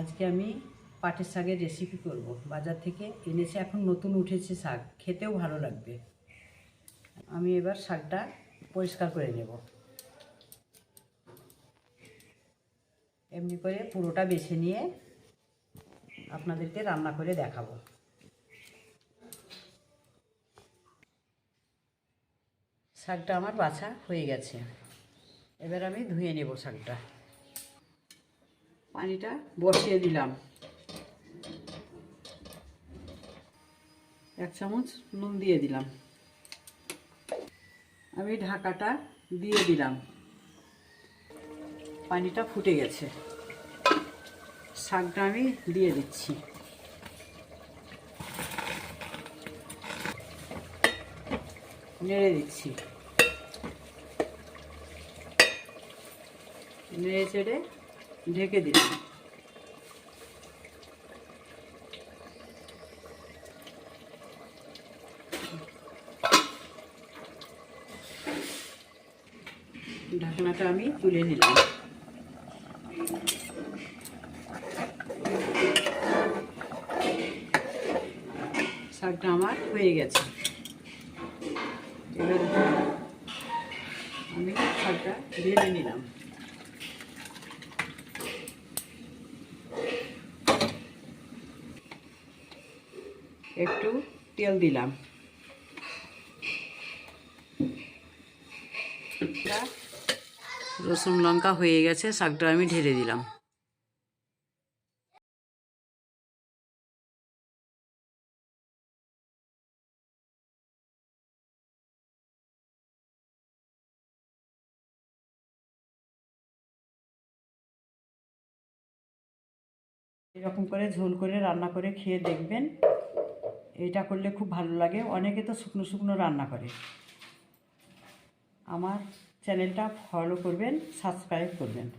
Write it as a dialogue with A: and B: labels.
A: আজকে আমি পাটের শাকের রেসিপি করব। বাজার থেকে এনেছে, এখন নতুন উঠেছে শাক। খেতেও ভালো লাগবে। আমি এবার শাকটা পরিষ্কার করে নেব। এমনি করে পুরোটা বেছে নিয়ে আপনাদেরকে রান্না করে দেখাবো। শাকটা আমার বাছা হয়ে গেছে। এবার আমি ধুয়ে নেব শাকটা। পানিটা বসিয়ে দিলাম। এক চামচ নুন দিয়ে দিলাম। আমি ঢাকাটা দিয়ে দিলাম। পানিটা ফুটে গেছে। শাকটা আমি দিয়ে দিচ্ছি। নেড়ে দিচ্ছি। নেড়ে চেড়ে ঢেকে দিলাম। ঢাকনাটা আমি তুলে নিলাম। শাকটা আমার হয়ে গেছে। এবার আমি শাকটা ঢেলে নিলাম। একটু তেল দিলাম। রসুন লঙ্কা হয়ে গেছে, শাকটা আমি ঢেলে দিলাম। এরকম করে ঝোল করে রান্না করে খেয়ে দেখবেন। এটা করলে খুব ভালো লাগে। অনেকে তো শুকনো শুকনো রান্না করে। আমার চ্যানেলটা ফলো করবেন সাবস্ক্রাইব করবেন।